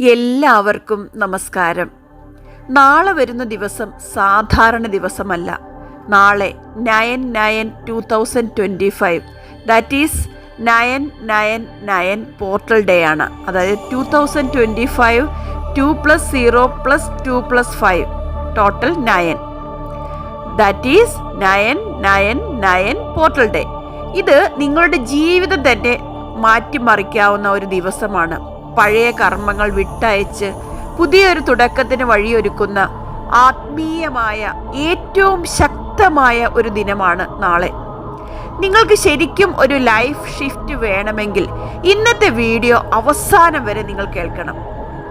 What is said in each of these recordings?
എല്ലാവർക്കും നമസ്കാരം. നാളെ വരുന്ന ദിവസം സാധാരണ ദിവസമല്ല. നാളെ nine nine two thousand twenty five. That is nine nine nine portal day ആണ്. അതായത് two thousand twenty five two plus zero plus two plus five. Total nine. That is nine nine nine portal day. ഇത് നിങ്ങളുടെ ജീവിതം തന്നെ മാറ്റിമറിക്കാവുന്ന ഒരു ദിവസമാണ്. പഴയ കർമ്മങ്ങൾ വിട്ടയച്ച് പുതിയൊരു തുടക്കത്തിന് വഴിയൊരുക്കുന്ന ആത്മീയമായ ഏറ്റവും ശക്തമായ ഒരു ദിനമാണ് നാളെ. നിങ്ങൾക്ക് ശരിക്കും ഒരു ലൈഫ് ഷിഫ്റ്റ് വേണമെങ്കിൽ ഇന്നത്തെ വീഡിയോ അവസാനം വരെ നിങ്ങൾ കേൾക്കണം.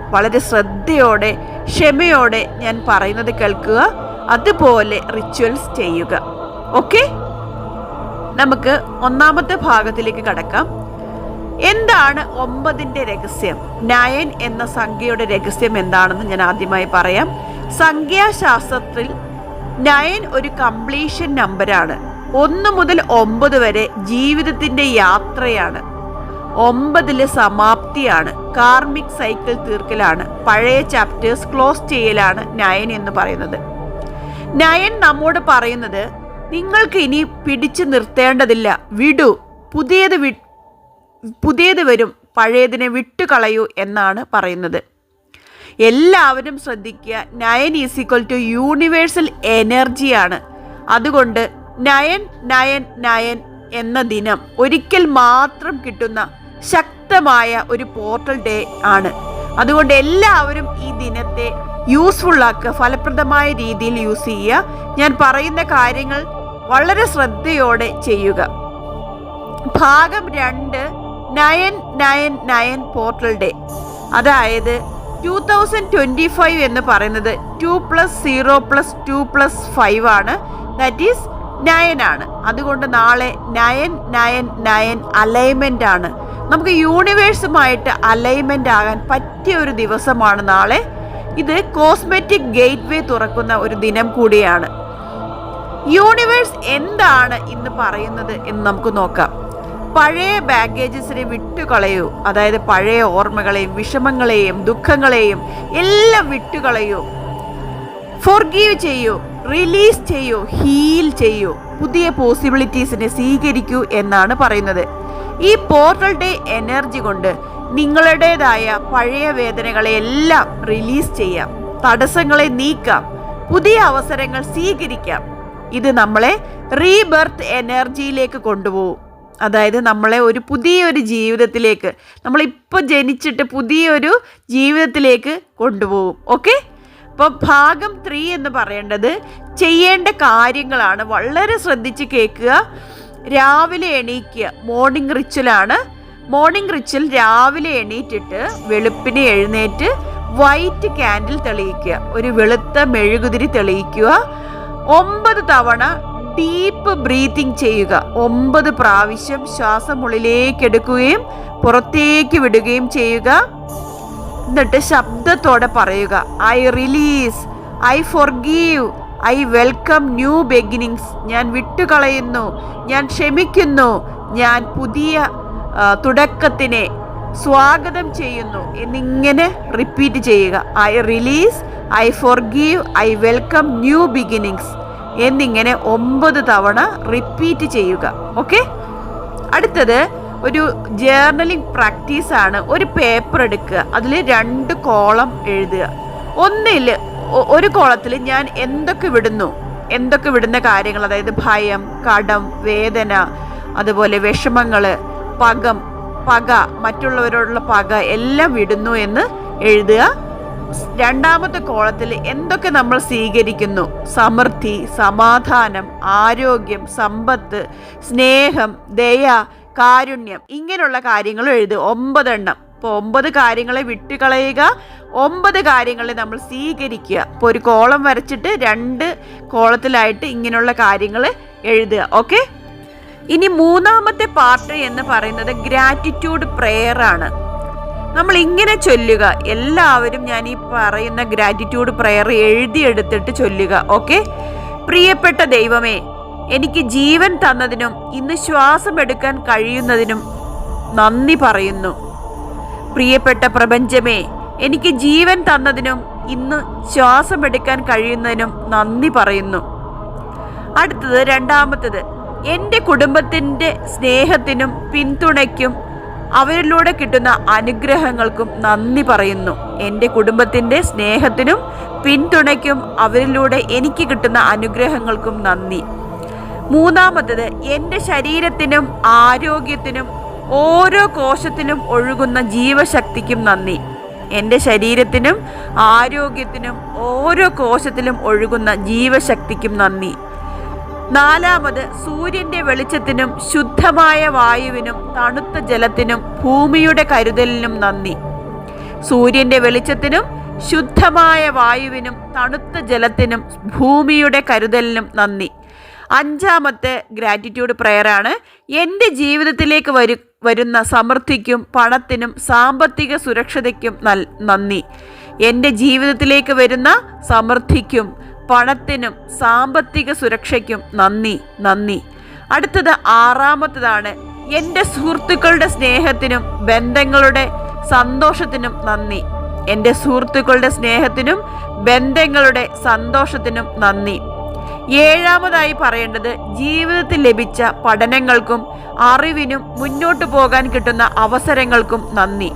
വളരെ ശ്രദ്ധയോടെ ക്ഷമയോടെ ഞാൻ പറയുന്നത് കേൾക്കുക അതുപോലെ റിച്വൽസ് ചെയ്യുക. ഓക്കെ നമുക്ക് ഒന്നാമത്തെ ഭാഗത്തിലേക്ക് കടക്കാം. എന്താണ് ഒമ്പതിന്റെ രഹസ്യം? നയൻ എന്ന സംഖ്യയുടെ രഹസ്യം എന്താണെന്ന് ഞാൻ ആദ്യമായി പറയാം. സംഖ്യാശാസ്ത്രത്തിൽ നയൻ ഒരു കംപ്ലീഷൻ നമ്പറാണ് ഒന്ന് മുതൽ ഒമ്പത് വരെ ജീവിതത്തിന്റെ യാത്രയാണ്. ഒമ്പതിലെ സമാപ്തിയാണ്. കാർമിക് സൈക്കിൾ തീർക്കലാണ്. പഴയ ചാപ്റ്റേഴ്സ് ക്ലോസ് ചെയ്യലാണ് നയൻ എന്ന് പറയുന്നത്. നയൻ നമ്മോട് പറയുന്നത് നിങ്ങൾക്ക് ഇനി പിടിച്ചു നിർത്തേണ്ടതില്ല. വിടു. പുതിയത് പുതിയത് വരും പഴയതിനെ വിട്ടുകളയൂ എന്നാണ് പറയുന്നത്. എല്ലാവരും ശ്രദ്ധിക്കുക nine is equal to universal എനർജിയാണ് അതുകൊണ്ട് നയൻ നയൻ നയൻ എന്ന ദിനം ഒരിക്കൽ മാത്രം കിട്ടുന്ന ശക്തമായ ഒരു പോർട്ടൽ ഡേ ആണ്. അതുകൊണ്ട് എല്ലാവരും ഈ ദിനത്തെ യൂസ്ഫുൾ ആക്കുക ഫലപ്രദമായ രീതിയിൽ യൂസ് ചെയ്യുക. ഞാൻ പറയുന്ന കാര്യങ്ങൾ വളരെ ശ്രദ്ധയോടെ ചെയ്യുക. ഭാഗം രണ്ട് nine nine nine portal day. അതായത് ടു തൗസൻഡ് ട്വന്റി ഫൈവ് എന്ന് പറയുന്നത് two plus zero plus two plus five ആണ്. ദാറ്റ് ഈസ് നയൻ ആണ്. അതുകൊണ്ട് നാളെ നയൻ നയൻ നയൻ അലൈൻമെന്റ് ആണ്. നമുക്ക് യൂണിവേഴ്സുമായിട്ട് അലൈൻമെന്റ് ആകാൻ പറ്റിയ ഒരു ദിവസമാണ് നാളെ. ഇത് കോസ്മെറ്റിക് ഗേറ്റ് വേ തുറക്കുന്ന ഒരു ദിനം കൂടിയാണ്. യൂണിവേഴ്സ് എന്താണ് ഇന്ന് പറയുന്നത് എന്ന് നമുക്ക് നോക്കാം. പഴയ ബാഗേജസിനെ വിട്ടുകളയൂ. അതായത് പഴയ ഓർമ്മകളെയും വിഷമങ്ങളെയും ദുഃഖങ്ങളെയും എല്ലാം വിട്ടുകളയൂ. ഫോർഗീവ് ചെയ്യൂ റിലീസ് ചെയ്യൂ ഹീൽ ചെയ്യൂ. പുതിയ പോസിബിലിറ്റീസിനെ സ്വീകരിക്കൂ എന്നാണ് പറയുന്നത്. ഈ പോർട്ടൽ ഡേ എനർജി കൊണ്ട് നിങ്ങളുടേതായ പഴയ വേദനകളെ എല്ലാം റിലീസ് ചെയ്യാം. തടസ്സങ്ങളെ നീക്കാം. പുതിയ അവസരങ്ങൾ സ്വീകരിക്കാം. ഇത് നമ്മളെ റീബർത്ത് എനർജിയിലേക്ക് കൊണ്ടുപോകും. അതായത് നമ്മളെ ഒരു പുതിയൊരു ജീവിതത്തിലേക്ക് നമ്മളിപ്പോൾ ജനിച്ചിട്ട് പുതിയൊരു ജീവിതത്തിലേക്ക് കൊണ്ടുപോകും. ഓക്കെ? അപ്പോൾ ഭാഗം ത്രീ എന്ന് പറയേണ്ടത് ചെയ്യേണ്ട കാര്യങ്ങളാണ്. വളരെ ശ്രദ്ധിച്ച് കേൾക്കുക. രാവിലെ എണീക്കുക. മോർണിംഗ് റിച്വലാണ്. മോർണിംഗ് റിച്വൽ രാവിലെ എണീറ്റിട്ട് വെളുപ്പിനെ എഴുന്നേറ്റ് വൈറ്റ് ക്യാൻഡിൽ തെളിയിക്കുക. ഒരു വെളുത്ത മെഴുകുതിരി തെളിയിക്കുക. ഒമ്പത് തവണ ഡീപ്പ് ബ്രീത്തിങ് ചെയ്യുക. ഒമ്പത് പ്രാവശ്യം ശ്വാസം ഉള്ളിലേക്ക് എടുക്കുകയും പുറത്തേക്ക് വിടുകയും ചെയ്യുക. എന്നിട്ട് ശബ്ദത്തോടെ പറയുക. I release. I forgive. I welcome new beginnings. ഞാൻ വിട്ടുകളയുന്നു. ഞാൻ ക്ഷമിക്കുന്നു. ഞാൻ പുതിയ തുടക്കത്തിനെ സ്വാഗതം ചെയ്യുന്നു. എന്നിങ്ങനെ റിപ്പീറ്റ് ചെയ്യുക. I release. I forgive. I welcome new beginnings. എന്നിങ്ങനെ ഒമ്പത് തവണ റിപ്പീറ്റ് ചെയ്യുക. ഓക്കെ അടുത്തത് ഒരു ജേർണലിംഗ് പ്രാക്ടീസാണ് ഒരു പേപ്പർ എടുക്കുക. അതിൽ രണ്ട് കോളം എഴുതുക. ഒന്നിൽ ഒരു കോളത്തിൽ ഞാൻ എന്തൊക്കെ വിടുന്നു? എന്തൊക്കെ വിടുന്ന കാര്യങ്ങൾ? അതായത് ഭയം കടം വേദന അതുപോലെ വിഷമങ്ങൾ പകം പക മറ്റുള്ളവരോടുള്ള പക എല്ലാം വിടുന്നു എന്ന് എഴുതുക. രണ്ടാമത്തെ കോളത്തിൽ എന്തൊക്കെ നമ്മൾ സ്വീകരിക്കുന്നു? സമൃദ്ധി സമാധാനം ആരോഗ്യം സമ്പത്ത് സ്നേഹം ദയ കാരുണ്യം. ഇങ്ങനെയുള്ള കാര്യങ്ങൾ എഴുതുക ഒമ്പതെണ്ണം. ഇപ്പോൾ ഒമ്പത് കാര്യങ്ങളെ വിട്ടുകളയുക. ഒമ്പത് കാര്യങ്ങളെ നമ്മൾ സ്വീകരിക്കുക. ഇപ്പോൾ ഒരു കോളം വരച്ചിട്ട് രണ്ട് കോളത്തിലായിട്ട് ഇങ്ങനെയുള്ള കാര്യങ്ങൾ എഴുതുക. ഓക്കെ? ഇനി മൂന്നാമത്തെ പാർട്ട് എന്ന് പറയുന്നത് ഗ്രാറ്റിറ്റ്യൂഡ് പ്രെയർ ആണ്. നമ്മൾ ഇങ്ങനെ ചൊല്ലുക. എല്ലാവരും ഞാൻ ഈ പറയുന്ന ഗ്രാറ്റിറ്റ്യൂഡ് പ്രെയർ എഴുതിയെടുത്തിട്ട് ചൊല്ലുക ഓക്കെ പ്രിയപ്പെട്ട ദൈവമേ എനിക്ക് ജീവൻ തന്നതിനും ഇന്ന് ശ്വാസം എടുക്കാൻ കഴിയുന്നതിനും നന്ദി പറയുന്നു. പ്രിയപ്പെട്ട പ്രപഞ്ചമേ എനിക്ക് ജീവൻ തന്നതിനും ഇന്ന് ശ്വാസം എടുക്കാൻ കഴിയുന്നതിനും നന്ദി പറയുന്നു. അടുത്തത് രണ്ടാമത്തത് എന്റെ കുടുംബത്തിന്റെ സ്നേഹത്തിനും പിന്തുണയ്ക്കും അവരിലൂടെ കിട്ടുന്ന അനുഗ്രഹങ്ങൾക്കും നന്ദി പറയുന്നു. എന്റെ കുടുംബത്തിന്റെ സ്നേഹത്തിനും പിന്തുണയ്ക്കും അവരിലൂടെ എനിക്ക് കിട്ടുന്ന അനുഗ്രഹങ്ങൾക്കും നന്ദി. മൂന്നാമത്തത് എന്റെ ശരീരത്തിനും ആരോഗ്യത്തിനും ഓരോ കോശത്തിനും ഒഴുകുന്ന ജീവശക്തിക്കും നന്ദി. എന്റെ ശരീരത്തിനും ആരോഗ്യത്തിനും ഓരോ കോശത്തിലും ഒഴുകുന്ന ജീവശക്തിക്കും നന്ദി. നാലാമത് സൂര്യന്റെ വെളിച്ചത്തിനും ശുദ്ധമായ വായുവിനും തണുത്ത ജലത്തിനും ഭൂമിയുടെ കരുതലിനും നന്ദി. സൂര്യന്റെ വെളിച്ചത്തിനും ശുദ്ധമായ വായുവിനും തണുത്ത ജലത്തിനും ഭൂമിയുടെ കരുതലിനും നന്ദി. അഞ്ചാമത്തെ ഗ്രാറ്റിറ്റ്യൂഡ് പ്രയറാണ് എന്റെ ജീവിതത്തിലേക്ക് വരു വരുന്ന സമൃദ്ധിക്കും പണത്തിനും സാമ്പത്തിക സുരക്ഷതയ്ക്കും നൽ നന്ദി. എന്റെ ജീവിതത്തിലേക്ക് വരുന്ന സമൃദ്ധിക്കും പണത്തിനും സാമ്പത്തിക സുരക്ഷയ്ക്കും നന്ദി നന്ദി. അടുത്തത് ആറാമത്തതാണ്. എന്റെ സുഹൃത്തുക്കളുടെ സ്നേഹത്തിനും ബന്ധങ്ങളുടെ സന്തോഷത്തിനും നന്ദി. എന്റെ സുഹൃത്തുക്കളുടെ സ്നേഹത്തിനും ബന്ധങ്ങളുടെ സന്തോഷത്തിനും നന്ദി. ഏഴാമതായി പറയേണ്ടത് ജീവിതത്തിൽ ലഭിച്ച പഠനങ്ങൾക്കും അറിവിനും മുന്നോട്ടു പോകാൻ കിട്ടുന്ന അവസരങ്ങൾക്കും നന്ദി.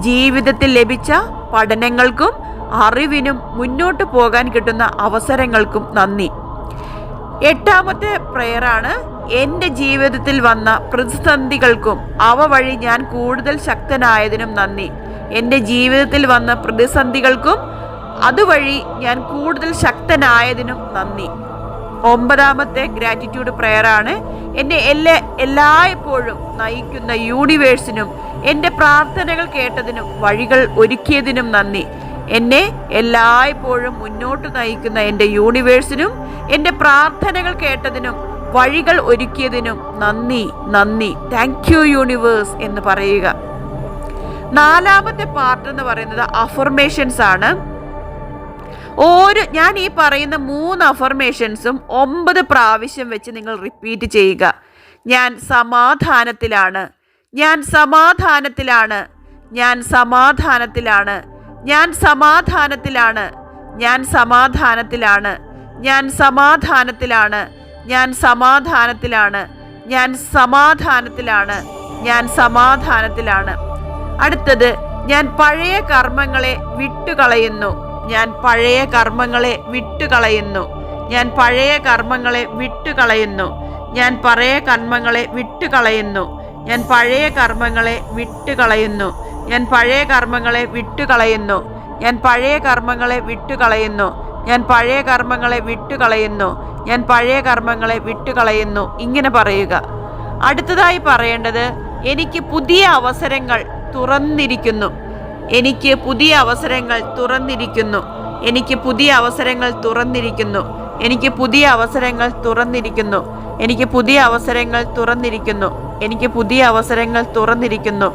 ജീവിതത്തിൽ ലഭിച്ച പഠനങ്ങൾക്കും അറിവിനും മുന്നോട്ട് പോകാൻ കിട്ടുന്ന അവസരങ്ങൾക്കും നന്ദി. എട്ടാമത്തെ പ്രയറാണ് എന്റെ ജീവിതത്തിൽ വന്ന പ്രതിസന്ധികൾക്കും അവ വഴി ഞാൻ കൂടുതൽ ശക്തനായതിനും നന്ദി. എന്റെ ജീവിതത്തിൽ വന്ന പ്രതിസന്ധികൾക്കും അതുവഴി ഞാൻ കൂടുതൽ ശക്തനായതിനും നന്ദി. ഒമ്പതാമത്തെ ഗ്രാറ്റിറ്റ്യൂഡ് പ്രയറാണ് എന്നെ എല്ലാ എല്ലായ്പ്പോഴും നയിക്കുന്ന യൂണിവേഴ്സിനും എന്റെ പ്രാർത്ഥനകൾ കേട്ടതിനും വഴികൾ ഒരുക്കിയതിനും നന്ദി. എന്നെ എല്ലായ്പ്പോഴും മുന്നോട്ട് നയിക്കുന്ന എന്റെ യൂണിവേഴ്സിനും എന്റെ പ്രാർത്ഥനകൾ കേട്ടതിനും വഴികൾ ഒരുക്കിയതിനും നന്ദി നന്ദി. താങ്ക് യു യൂണിവേഴ്സ് എന്ന് പറയുക. നാലാമത്തെ പാർട്ട് എന്ന് പറയുന്നത് അഫർമേഷൻസ് ആണ്. ഓരോ ഞാൻ ഈ പറയുന്ന മൂന്ന് അഫർമേഷൻസും ഒമ്പത് പ്രാവശ്യം വെച്ച് നിങ്ങൾ റിപ്പീറ്റ് ചെയ്യുക. ഞാൻ സമാധാനത്തിലാണ്. ഞാൻ സമാധാനത്തിലാണ്. ഞാൻ സമാധാനത്തിലാണ്. ഞാൻ സമാധാനത്തിലാണ്. ഞാൻ സമാധാനത്തിലാണ്. ഞാൻ സമാധാനത്തിലാണ്. ഞാൻ സമാധാനത്തിലാണ്. ഞാൻ സമാധാനത്തിലാണ്. ഞാൻ സമാധാനത്തിലാണ്. അടുത്തത് ഞാൻ പഴയ കർമ്മങ്ങളെ വിട്ടുകളയുന്നു. ഞാൻ പഴയ കർമ്മങ്ങളെ വിട്ടുകളയുന്നു. ഞാൻ പഴയ കർമ്മങ്ങളെ വിട്ടുകളയുന്നു. ഞാൻ പഴയ കർമ്മങ്ങളെ വിട്ടുകളയുന്നു. ഞാൻ പഴയ കർമ്മങ്ങളെ വിട്ടുകളയുന്നു. ഞാൻ പഴയ കർമ്മങ്ങളെ വിട്ടുകളയുന്നു. ഞാൻ പഴയ കർമ്മങ്ങളെ വിട്ടുകളയുന്നു. ഞാൻ പഴയ കർമ്മങ്ങളെ വിട്ടുകളയുന്നു. ഞാൻ പഴയ കർമ്മങ്ങളെ വിട്ടുകളയുന്നു. ഇങ്ങനെ പറയുക. അടുത്തതായി പറയേണ്ടത് എനിക്ക് പുതിയ അവസരങ്ങൾ തുറന്നിരിക്കുന്നു. എനിക്ക് പുതിയ അവസരങ്ങൾ തുറന്നിരിക്കുന്നു. എനിക്ക് പുതിയ അവസരങ്ങൾ തുറന്നിരിക്കുന്നു. എനിക്ക് പുതിയ അവസരങ്ങൾ തുറന്നിരിക്കുന്നു. എനിക്ക് പുതിയ അവസരങ്ങൾ തുറന്നിരിക്കുന്നു. എനിക്ക് പുതിയ അവസരങ്ങൾ തുറന്നിരിക്കുന്നു.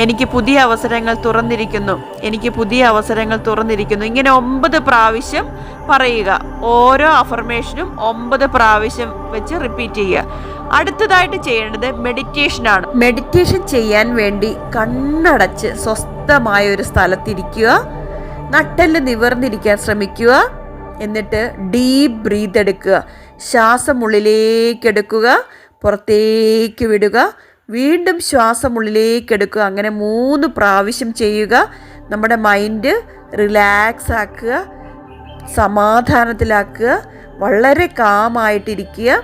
എനിക്ക് പുതിയ അവസരങ്ങൾ തുറന്നിരിക്കുന്നു. എനിക്ക് പുതിയ അവസരങ്ങൾ തുറന്നിരിക്കുന്നു. ഇങ്ങനെ ഒമ്പത് പ്രാവശ്യം പറയുക. ഓരോ അഫർമേഷനും ഒമ്പത് പ്രാവശ്യം വെച്ച് റിപ്പീറ്റ് ചെയ്യുക. അടുത്തതായിട്ട് ചെയ്യേണ്ടത് മെഡിറ്റേഷനാണ് മെഡിറ്റേഷൻ ചെയ്യാൻ വേണ്ടി കണ്ണടച്ച് സ്വസ്ഥമായ ഒരു സ്ഥലത്തിരിക്കുക. നട്ടെല്ല് നിവർന്നിരിക്കാൻ ശ്രമിക്കുക. എന്നിട്ട് ഡീപ്പ് ബ്രീത്ത് എടുക്കുക. ശ്വാസം ഉള്ളിലേക്ക് എടുക്കുക. പുറത്തേക്ക് വിടുക. വീണ്ടും ശ്വാസം ഉള്ളിലേക്ക് എടുക്കുക. അങ്ങനെ മൂന്ന് പ്രാവശ്യം ചെയ്യുക. നമ്മുടെ മൈൻഡ് റിലാക്സ് ആക്കുക. സമാധാനത്തിലാക്കുക. വളരെ കാമായിട്ടിരിക്കുക.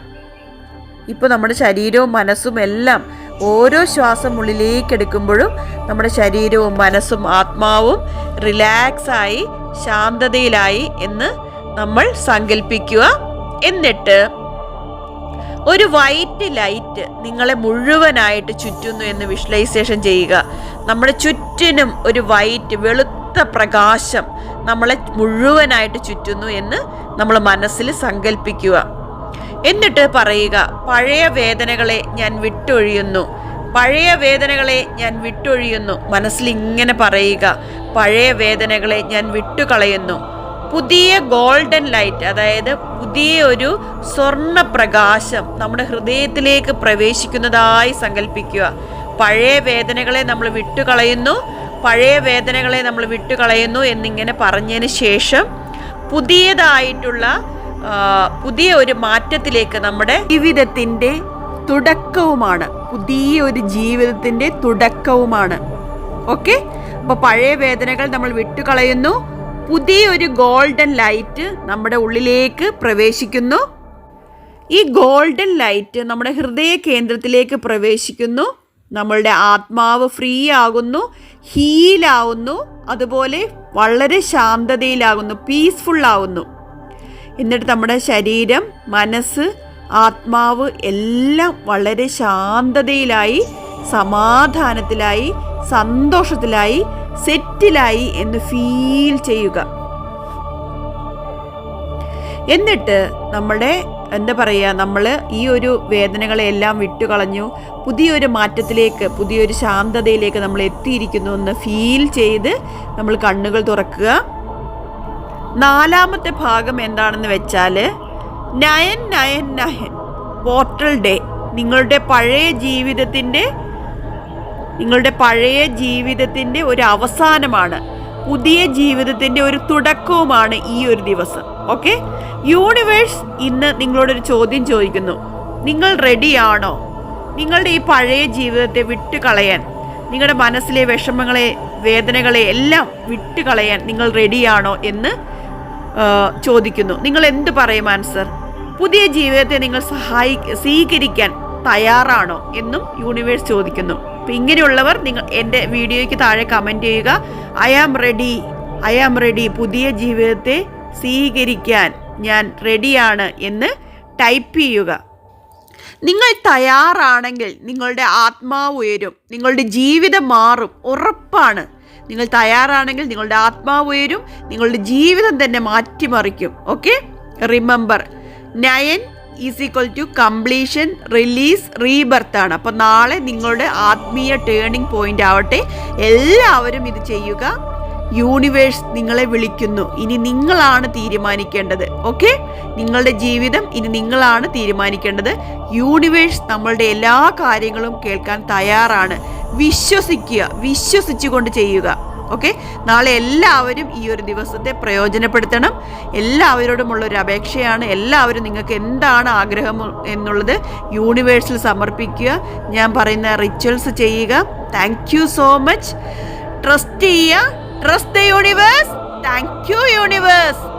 ഇപ്പോൾ നമ്മുടെ ശരീരവും മനസ്സും എല്ലാം ഓരോ ശ്വാസം ഉള്ളിലേക്ക് എടുക്കുമ്പോഴും നമ്മുടെ ശരീരവും മനസ്സും ആത്മാവും റിലാക്സായി ശാന്തതയിലായി എന്ന് നമ്മൾ സങ്കല്പിക്കുക എന്നിട്ട് ഒരു വൈറ്റ് ലൈറ്റ് നിങ്ങളെ മുഴുവനായിട്ട് ചുറ്റുന്നു എന്ന് വിഷ്വലൈസേഷൻ ചെയ്യുക. നമ്മുടെ ചുറ്റിനും ഒരു വൈറ്റ് വെളുത്ത പ്രകാശം നമ്മളെ മുഴുവനായിട്ട് ചുറ്റുന്നു എന്ന് നമ്മൾ മനസ്സിൽ സങ്കല്പിക്കുക എന്നിട്ട് പറയുക പഴയ വേദനകളെ ഞാൻ വിട്ടൊഴിയുന്നു. പഴയ വേദനകളെ ഞാൻ വിട്ടൊഴിയുന്നു. മനസ്സിൽ ഇങ്ങനെ പറയുക പഴയ വേദനകളെ ഞാൻ വിട്ടുകളയുന്നു. പുതിയ ഗോൾഡൻ ലൈറ്റ് അതായത് പുതിയ ഒരു സ്വർണ പ്രകാശം നമ്മുടെ ഹൃദയത്തിലേക്ക് പ്രവേശിക്കുന്നതായി സങ്കല്പിക്കുക. പഴയ വേദനകളെ നമ്മൾ വിട്ടുകളയുന്നു പഴയ വേദനകളെ നമ്മൾ വിട്ടുകളയുന്നു എന്നിങ്ങനെ പറഞ്ഞതിന് ശേഷം പുതിയതായിട്ടുള്ള പുതിയ ഒരു മാറ്റത്തിലേക്ക് നമ്മുടെ ജീവിതത്തിന്റെ തുടക്കവുമാണ്. പുതിയ ഒരു ജീവിതത്തിന്റെ തുടക്കവുമാണ്. ഓക്കെ? അപ്പോൾ പഴയ വേദനകൾ നമ്മൾ വിട്ടുകളയുന്നു പുതിയൊരു ഗോൾഡൻ ലൈറ്റ് നമ്മുടെ ഉള്ളിലേക്ക് പ്രവേശിക്കുന്നു. ഈ ഗോൾഡൻ ലൈറ്റ് നമ്മുടെ ഹൃദയ കേന്ദ്രത്തിലേക്ക് പ്രവേശിക്കുന്നു. നമ്മളുടെ ആത്മാവ് ഫ്രീ ആകുന്നു ഹീലാവുന്നു അതുപോലെ വളരെ ശാന്തതയിലാകുന്നു പീസ്ഫുള്ളാവുന്നു എന്നിട്ട് നമ്മുടെ ശരീരം മനസ്സ് ആത്മാവ് എല്ലാം വളരെ ശാന്തതയിലായി സമാധാനത്തിലായി സന്തോഷത്തിലായി സെറ്റിലായി എന്ന് ഫീൽ ചെയ്യുക. എന്നിട്ട് നമ്മുടെ എന്താ പറയുക നമ്മൾ ഈ ഒരു വേദനകളെല്ലാം വിട്ടുകളഞ്ഞു പുതിയൊരു മാറ്റത്തിലേക്ക് പുതിയൊരു ശാന്തതയിലേക്ക് നമ്മൾ എത്തിയിരിക്കുന്നു എന്ന് ഫീൽ ചെയ്ത് നമ്മൾ കണ്ണുകൾ തുറക്കുക. നാലാമത്തെ ഭാഗം എന്താണെന്ന് വെച്ചാൽ nine nine nine portal day നിങ്ങളുടെ പഴയ ജീവിതത്തിന്റെ നിങ്ങളുടെ പഴയ ജീവിതത്തിന്റെ ഒരു അവസാനമാണ്. പുതിയ ജീവിതത്തിന്റെ ഒരു തുടക്കവുമാണ് ഈ ഒരു ദിവസം. ഓക്കെ യൂണിവേഴ്സ് ഇന്ന് നിങ്ങളോടൊരു ചോദ്യം ചോദിക്കുന്നു. നിങ്ങൾ റെഡിയാണോ നിങ്ങളുടെ ഈ പഴയ ജീവിതത്തെ വിട്ടുകളയാൻ നിങ്ങളുടെ മനസ്സിലെ വിഷമങ്ങളെ വേദനകളെ എല്ലാം വിട്ടുകളയാൻ നിങ്ങൾ റെഡിയാണോ എന്ന് ചോദിക്കുന്നു. നിങ്ങൾ എന്ത് പറയും ആൻസർ പുതിയ ജീവിതത്തെ നിങ്ങൾ സഹായി സ്വീകരിക്കാൻ തയ്യാറാണോ എന്നും യൂണിവേഴ്സ് ചോദിക്കുന്നു. അപ്പം ഇങ്ങനെയുള്ളവർ നിങ്ങൾ എന്റെ വീഡിയോയ്ക്ക് താഴെ കമന്റ് ചെയ്യുക. I am ready I am ready പുതിയ ജീവിതത്തെ സ്വീകരിക്കാൻ ഞാൻ റെഡിയാണ് എന്ന് ടൈപ്പ് ചെയ്യുക. നിങ്ങൾ തയ്യാറാണെങ്കിൽ നിങ്ങളുടെ ആത്മാവ് ഉയരും. നിങ്ങളുടെ ജീവിതം മാറും. ഉറപ്പാണ്. നിങ്ങൾ തയ്യാറാണെങ്കിൽ നിങ്ങളുടെ ആത്മാവ് ഉയരും. നിങ്ങളുടെ ജീവിതം തന്നെ മാറ്റിമറിക്കും. Okay remember nine is equal to completion release rebirth ആണ്. അപ്പോൾ നാളെ നിങ്ങളുടെ ആത്മീയ ടേണിംഗ് പോയിന്റ് ആവട്ടെ. എല്ലാവരും ഇത് ചെയ്യുക. യൂണിവേഴ്സ് നിങ്ങളെ വിളിക്കുന്നു. ഇനി നിങ്ങളാണ് തീരുമാനിക്കേണ്ടത്. ഓക്കെ നിങ്ങളുടെ ജീവിതം ഇനി നിങ്ങളാണ് തീരുമാനിക്കേണ്ടത്. യൂണിവേഴ്സ് നമ്മളുടെ എല്ലാ കാര്യങ്ങളും കേൾക്കാൻ തയ്യാറാണ്. വിശ്വസിക്കുക. വിശ്വസിച്ചുകൊണ്ട് ചെയ്യുക. ഓക്കെ? നാളെ എല്ലാവരും ഈ ഒരു ദിവസത്തെ പ്രയോജനപ്പെടുത്തണം. എല്ലാവരോടുമുള്ള ഒരു അപേക്ഷയാണ്. എല്ലാവരും നിങ്ങൾക്ക് എന്താണ് ആഗ്രഹം എന്നുള്ളത് യൂണിവേഴ്സിൽ സമർപ്പിക്കുക. ഞാൻ പറയുന്ന റിച്വൽസ് ചെയ്യുക. Thank you so much trust ചെയ്യുക. Trust the universe thank you universe